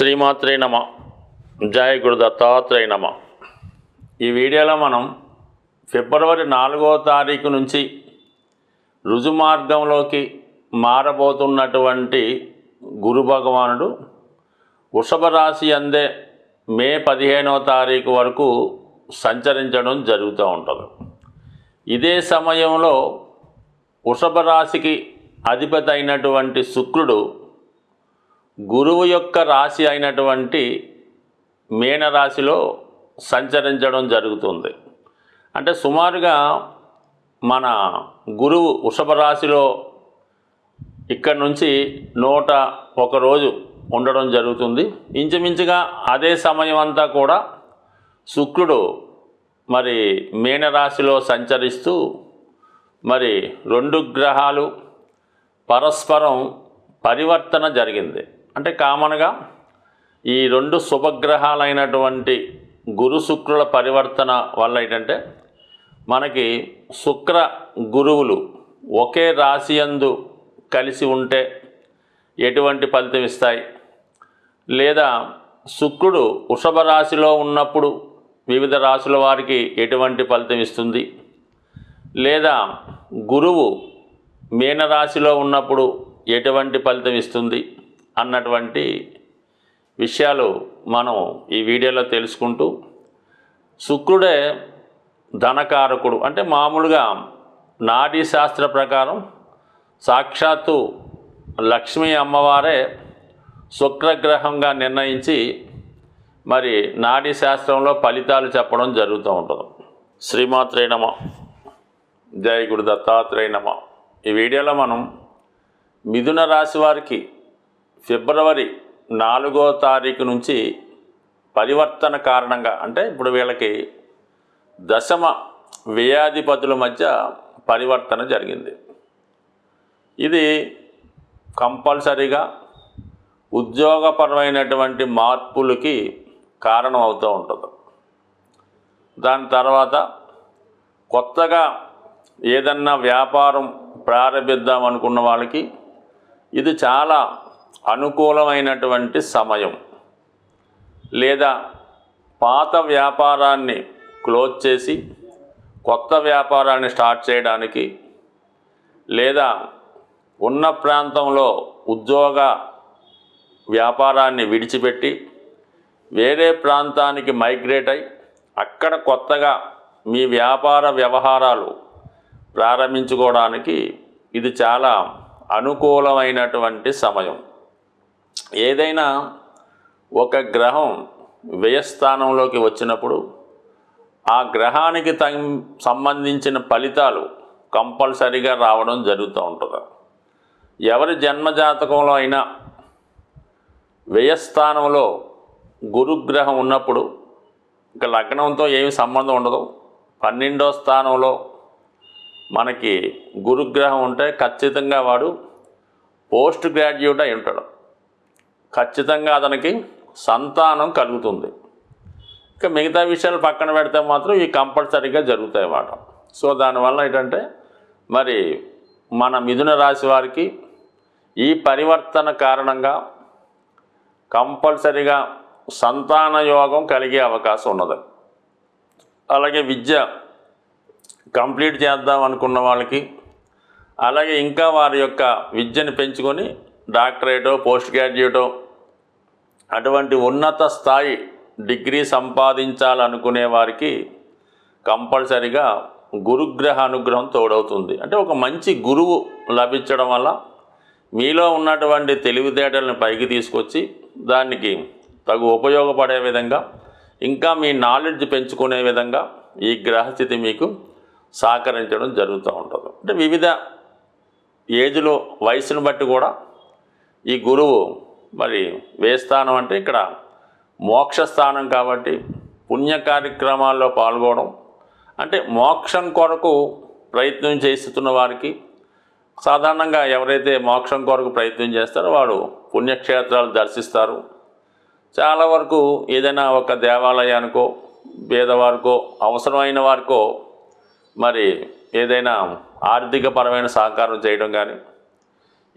శ్రీమాత్రే నమ. జయ గురు దత్తాత్రేయ నమ. ఈ వీడియోలో మనం ఫిబ్రవరి నాలుగో తారీఖు నుంచి రుజుమార్గంలోకి మారబోతున్నటువంటి గురు భగవానుడు వృషభ రాశి అందే మే పదిహేనవ తారీఖు వరకు సంచరించడం జరుగుతూ ఉంటుంది. ఇదే సమయంలో వృషభ రాశికి అధిపతి అయినటువంటి శుక్రుడు గురువు యొక్క రాశి అయినటువంటి మీనరాశిలో సంచరించడం జరుగుతుంది. అంటే సుమారుగా మన గురువు వృషభ రాశిలో ఇక్కడ నుంచి నూట ఒక రోజు ఉండడం జరుగుతుంది. ఇంచుమించుగా అదే సమయం అంతా కూడా శుక్రుడు మరి మీనరాశిలో సంచరిస్తూ మరి రెండు గ్రహాలు పరస్పరం పరివర్తన జరిగింది. అంటే కామన్గా ఈ రెండు శుభగ్రహాలైనటువంటి గురు శుక్రుల పరివర్తన వల్ల ఏంటంటే మనకి శుక్ర గురువులు ఒకే రాశి యందు కలిసి ఉంటే ఎటువంటి ఫలితం ఇస్తాయి? లేదా శుక్రుడు వృషభ రాశిలో ఉన్నప్పుడు వివిధ రాశుల వారికి ఎటువంటి ఫలితం ఇస్తుంది? లేదా గురువు మీనరాశిలో ఉన్నప్పుడు ఎటువంటి ఫలితం ఇస్తుంది? అన్నటువంటి విషయాలు మనం ఈ వీడియోలో తెలుసుకుంటూ శుక్రుడే ధనకారకుడు. అంటే మామూలుగా నాడీ శాస్త్ర ప్రకారం సాక్షాత్తు లక్ష్మీ అమ్మవారే శుక్రగ్రహంగా నిర్ణయించి మరి నాడీ శాస్త్రంలో ఫలితాలు చెప్పడం జరుగుతూ ఉంటుంది. శ్రీమాత్రే నమ. జై గురు దత్తాత్రేయ నమ. ఈ వీడియోలో మనం మిథున రాశి వారికి ఫిబ్రవరి నాలుగో తారీఖు నుంచి పరివర్తన కారణంగా అంటే ఇప్పుడు వీళ్ళకి దశమ వ్యయాధిపతుల మధ్య పరివర్తన జరిగింది. ఇది కంపల్సరీగా ఉద్యోగపరమైనటువంటి మార్పులకి కారణం అవుతూ ఉంటుంది. దాని తర్వాత కొత్తగా ఏదన్నా వ్యాపారం ప్రారంభిద్దాం అనుకున్న వాళ్ళకి ఇది చాలా అనుకూలమైనటువంటి సమయం లేదా పాత వ్యాపారాన్ని క్లోజ్ చేసి కొత్త వ్యాపారాన్ని స్టార్ట్ చేయడానికి లేదా ఉన్న ప్రాంతంలో ఉద్యోగ వ్యాపారాన్ని విడిచిపెట్టి వేరే ప్రాంతానికి మైగ్రేట్ అయి అక్కడ కొత్తగా మీ వ్యాపార వ్యవహారాలు ప్రారంభించుకోవడానికి ఇది చాలా అనుకూలమైనటువంటి సమయం. ఏదైనా ఒక గ్రహం వ్యయస్థానంలోకి వచ్చినప్పుడు ఆ గ్రహానికి తం సంబంధించిన ఫలితాలు కంపల్సరీగా రావడం జరుగుతూ ఉంటుంది. ఎవరి జన్మజాతకంలో అయినా వ్యయస్థానంలో గురుగ్రహం ఉన్నప్పుడు ఇక లగ్నంతో ఏమి సంబంధం ఉండదు. పన్నెండో స్థానంలో మనకి గురుగ్రహం ఉంటే ఖచ్చితంగా వాడు పోస్ట్ గ్రాడ్యుయేట్ అయి ఉంటాడు. ఖచ్చితంగా అతనికి సంతానం కలుగుతుంది. ఇక మిగతా విషయాలు పక్కన పెడితే మాత్రం ఇవి కంపల్సరీగా జరుగుతాయి అన్నమాట. సో దానివల్ల ఏంటంటే మరి మన మిథున రాశి వారికి ఈ పరివర్తన కారణంగా కంపల్సరీగా సంతాన యోగం కలిగే అవకాశం ఉన్నది. అలాగే విద్య కంప్లీట్ చేద్దాం అనుకున్న వాళ్ళకి అలాగే ఇంకా వారి యొక్క విద్యను పెంచుకొని డాక్టరేటో పోస్ట్ గ్రాడ్యుయేటో అటువంటి ఉన్నత స్థాయి డిగ్రీ సంపాదించాలనుకునే వారికి కంపల్సరిగా గురుగ్రహ అనుగ్రహం తోడవుతుంది. అంటే ఒక మంచి గురువు లభించడం వల్ల మీలో ఉన్నటువంటి తెలివితేటలను పైకి తీసుకొచ్చి దానికి తగు ఉపయోగపడే విధంగా ఇంకా మీ నాలెడ్జ్ పెంచుకునే విధంగా ఈ గ్రహస్థితి మీకు సహకరించడం జరుగుతూ ఉంటుంది. అంటే వివిధ ఏజ్లో వయసును బట్టి కూడా ఈ గురువు మరి వేస్థానం అంటే ఇక్కడ మోక్ష స్థానం కాబట్టి పుణ్య కార్యక్రమాల్లో పాల్గొనడం. అంటే మోక్షం కొరకు ప్రయత్నం చేస్తున్న వారికి సాధారణంగా ఎవరైతే మోక్షం కొరకు ప్రయత్నం చేస్తారో వాడు పుణ్యక్షేత్రాలు దర్శిస్తారు. చాలా వరకు ఏదైనా ఒక దేవాలయానికో పేదవారికో అవసరమైన వారికో మరి ఏదైనా ఆర్థికపరమైన సహకారం చేయడం కానీ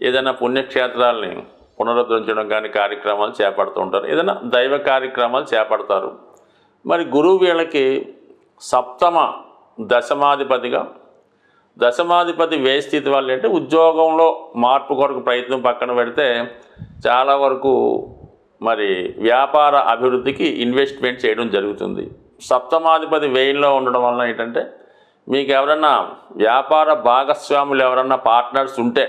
ఏదైనా పుణ్యక్షేత్రాలని పునరుద్ధరించడం కానీ కార్యక్రమాలు చేపడుతూ ఉంటారు. ఏదైనా దైవ కార్యక్రమాలు చేపడతారు. మరి గురువు వీళ్ళకి సప్తమ దశమాధిపతిగా దశమాధిపతి వే స్థితి వల్ల అంటే ఉద్యోగంలో మార్పు కొరకు ప్రయత్నం పక్కన పెడితే చాలా వరకు మరి వ్యాపార అభివృద్ధికి ఇన్వెస్ట్మెంట్ చేయడం జరుగుతుంది. సప్తమాధిపతి వ్యయంలో ఉండడం వలన ఏంటంటే మీకు ఎవరన్నా వ్యాపార భాగస్వాములు ఎవరన్నా పార్ట్నర్స్ ఉంటే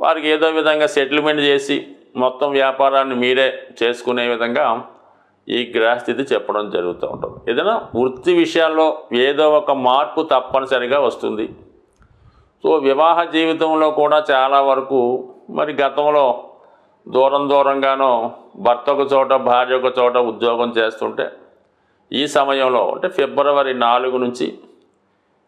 వారికి ఏదో విధంగా సెటిల్మెంట్ చేసి మొత్తం వ్యాపారాన్ని మీరే చేసుకునే విధంగా ఈ గ్రహస్థితి చెప్పడం జరుగుతూ ఉంటుంది. ఏదైనా వృత్తి విషయాల్లో ఏదో ఒక మార్పు తప్పనిసరిగా వస్తుంది. సో వివాహ జీవితంలో కూడా చాలా వరకు మరి గతంలో దూరం దూరంగానో భర్త ఒక చోట భార్య ఒక చోట ఉద్యోగం చేస్తుంటే ఈ సమయంలో అంటే ఫిబ్రవరి నాలుగు నుంచి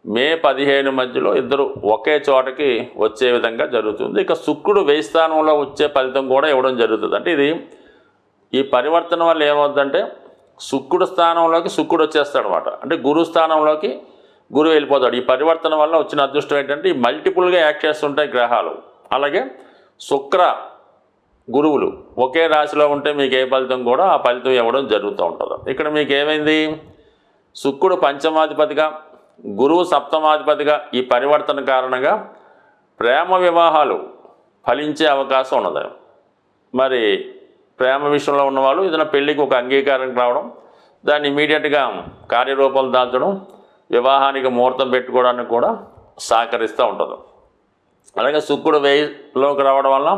మే పదిహేను మధ్యలో ఇద్దరు ఒకే చోటకి వచ్చే విధంగా జరుగుతుంది. ఇక శుక్రుడు వెయ్యి స్థానంలో వచ్చే ఫలితం కూడా ఇవ్వడం జరుగుతుంది. అంటే ఇది ఈ పరివర్తన వల్ల ఏమవుతుందంటే శుక్రుడు స్థానంలోకి శుక్రుడు వచ్చేస్తాడు అనమాట అంటే గురు స్థానంలోకి గురువు వెళ్ళిపోతాడు. ఈ పరివర్తన వల్ల వచ్చిన అదృష్టం ఏంటంటే ఈ మల్టిపుల్గా యాక్ట్ చేస్తుంటాయి గ్రహాలు. అలాగే శుక్ర గురువులు ఒకే రాశిలో ఉంటే మీకు ఏ ఫలితం కూడా ఆ ఫలితం ఇవ్వడం జరుగుతూ ఉంటుంది. ఇక్కడ మీకు ఏమైంది? శుక్రుడు పంచమాధిపతిగా గురువు సప్తమాధిపతిగా ఈ పరివర్తన కారణంగా ప్రేమ వివాహాలు ఫలించే అవకాశం ఉన్నది. మరి ప్రేమ విషయంలో ఉన్నవాళ్ళు ఏదైనా పెళ్ళికి ఒక అంగీకారం రావడం దాన్ని ఇమీడియట్గా కార్యరూపం దాల్చడం వివాహానికి ముహూర్తం పెట్టుకోవడానికి కూడా సహకరిస్తూ ఉంటుంది. అలాగే శుక్రుడు వేయిలోకి రావడం వల్ల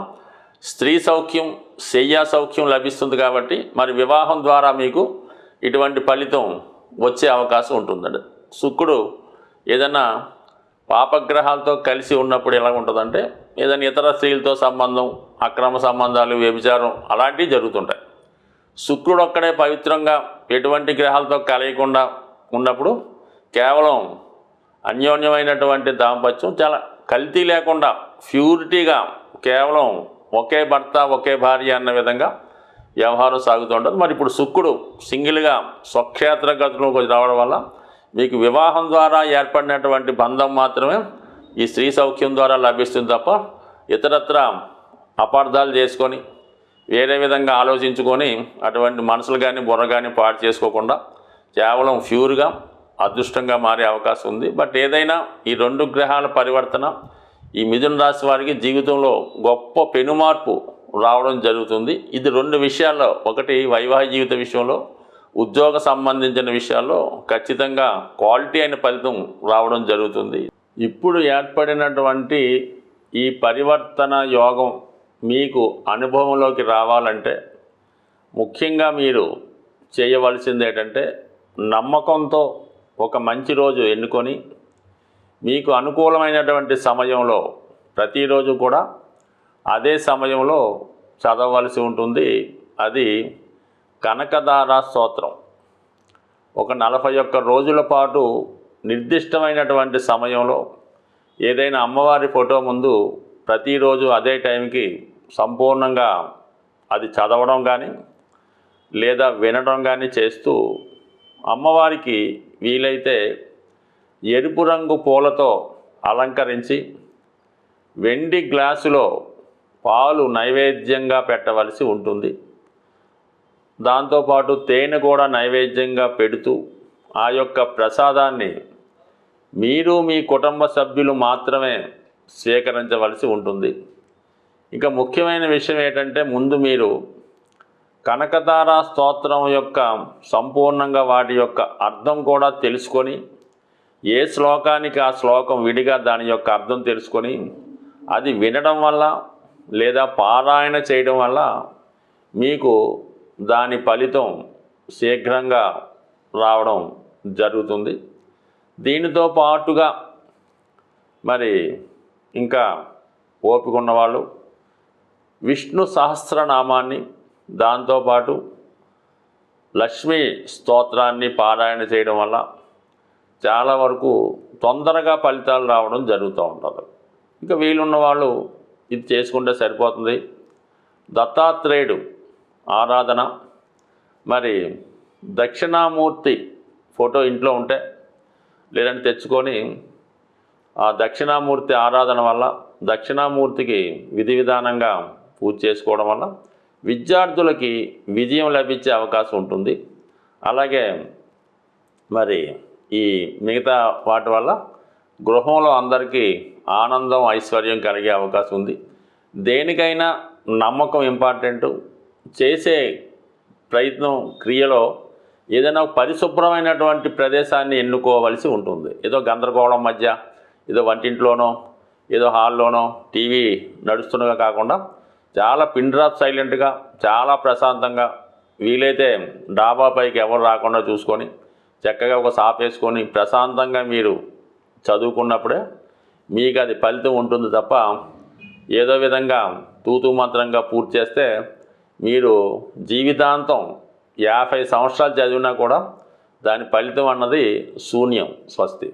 స్త్రీ సౌఖ్యం శయ్యా సౌఖ్యం లభిస్తుంది కాబట్టి మరి వివాహం ద్వారా మీకు ఇటువంటి ఫలితం వచ్చే అవకాశం ఉంటుందండి. శుక్రుడు ఏదైనా పాపగ్రహాలతో కలిసి ఉన్నప్పుడు ఎలా ఉంటుందంటే ఏదైనా ఇతర స్త్రీలతో సంబంధం అక్రమ సంబంధాలు వ్యభిచారం అలాంటివి జరుగుతుంటాయి. శుక్రుడు ఒక్కడే పవిత్రంగా ఎటువంటి గ్రహాలతో కలయకుండా ఉన్నప్పుడు కేవలం అన్యోన్యమైనటువంటి దాంపత్యం చాలా కల్తీ లేకుండా ప్యూరిటీగా కేవలం ఒకే భర్త ఒకే భార్య అన్న విధంగా వ్యవహారం సాగుతూ ఉంటుంది. మరి ఇప్పుడు శుక్రుడు సింగిల్గా స్వక్షేత్ర గతిలోకి రావడం వల్ల మీకు వివాహం ద్వారా ఏర్పడినటువంటి బంధం మాత్రమే ఈ స్త్రీ సౌఖ్యం ద్వారా లభిస్తుంది తప్ప ఇతరత్ర అపార్థాలు చేసుకొని వేరే విధంగా ఆలోచించుకొని అటువంటి మనసులు కానీ బుర్ర కానీ పాడు చేసుకోకుండా కేవలం ప్యూర్గా అదృష్టంగా మారే అవకాశం ఉంది. బట్ ఏదైనా ఈ రెండు గ్రహాల పరివర్తన ఈ మిథున రాశి వారికి జీవితంలో గొప్ప పెనుమార్పు రావడం జరుగుతుంది. ఇది రెండు విషయాల్లో ఒకటి వైవాహిక జీవిత విషయంలో ఉద్యోగ సంబంధించిన విషయాల్లో ఖచ్చితంగా క్వాలిటీ అయిన ఫలితం రావడం జరుగుతుంది. ఇప్పుడు ఏర్పడినటువంటి ఈ పరివర్తన యోగం మీకు అనుభవంలోకి రావాలంటే ముఖ్యంగా మీరు చేయవలసింది ఏంటంటే నమ్మకంతో ఒక మంచి రోజు ఎన్నుకొని మీకు అనుకూలమైనటువంటి సమయంలో ప్రతిరోజు కూడా అదే సమయంలో చదవలసి ఉంటుంది. అది కనకదార స్తోత్రం. ఒక నలభై ఒక్క రోజుల పాటు నిర్దిష్టమైనటువంటి సమయంలో ఏదైనా అమ్మవారి ఫోటో ముందు ప్రతిరోజు అదే టైంకి సంపూర్ణంగా అది చదవడం కానీ లేదా వినడం కానీ చేస్తూ అమ్మవారికి వీలైతే ఎరుపు రంగు పూలతో అలంకరించి వెండి గ్లాసులో పాలు నైవేద్యంగా పెట్టవలసి ఉంటుంది. దాంతోపాటు తేనె కూడా నైవేద్యంగా పెడుతూ ఆ యొక్క ప్రసాదాన్ని మీరు మీ కుటుంబ సభ్యులు మాత్రమే స్వీకరించవలసి ఉంటుంది. ఇక ముఖ్యమైన విషయం ఏంటంటే ముందు మీరు కనకతార స్తోత్రం యొక్క సంపూర్ణంగా వాటి యొక్క అర్థం కూడా తెలుసుకొని ఏ శ్లోకానికి ఆ శ్లోకం విడిగా దాని యొక్క అర్థం తెలుసుకొని అది వినడం వల్ల లేదా పారాయణ చేయడం వల్ల మీకు దాని ఫలితం శీఘ్రంగా రావడం జరుగుతుంది. దీనితో పాటుగా మరి ఇంకా ఓపిక ఉన్నవాళ్ళు విష్ణు సహస్రనామాన్ని దాంతోపాటు లక్ష్మీ స్తోత్రాన్ని పారాయణ చేయడం వల్ల చాలా వరకు తొందరగా ఫలితాలు రావడం జరుగుతూ ఉంటుంది. ఇంకా వీలున్న వాళ్ళు ఇది చేసుకుంటే సరిపోతుంది. దత్తాత్రేయుడు ఆరాధన. మరి దక్షిణామూర్తి ఫోటో ఇంట్లో ఉంటే లేదంటే తెచ్చుకొని ఆ దక్షిణామూర్తి ఆరాధన వల్ల దక్షిణామూర్తికి విధి విధానంగా పూజ చేసుకోవడం వల్ల విద్యార్థులకి విజయం లభించే అవకాశం ఉంటుంది. అలాగే మరి ఈ మిగతా వాటి వల్ల గృహంలో అందరికీ ఆనందం ఐశ్వర్యం కలిగే అవకాశం ఉంది. దేనికైనా నమ్మకం ఇంపార్టెంటు. చేసే ప్రయత్నం క్రియలో ఏదైనా పరిశుభ్రమైనటువంటి ప్రదేశాన్ని ఎన్నుకోవలసి ఉంటుంది. ఏదో గందరగోళం మధ్య ఏదో వంటింట్లోనో ఏదో హాల్లోనో టీవీ నడుస్తున్నగా కాకుండా చాలా పిన్ డ్రాప్ సైలెంట్గా చాలా ప్రశాంతంగా వీలైతే డాబా పైకి ఎవరు రాకుండా చూసుకొని చక్కగా ఒక సాప్ వేసుకొని ప్రశాంతంగా మీరు చదువుకున్నప్పుడే మీకు అది ఫలితం ఉంటుంది తప్ప ఏదో విధంగా తూతూ మంత్రంగా పూర్తి చేస్తే మీరు జీవితాంతం యాభై సంవత్సరాలు చదివినా కూడా దాని ఫలితం అన్నది శూన్యం స్వస్తి.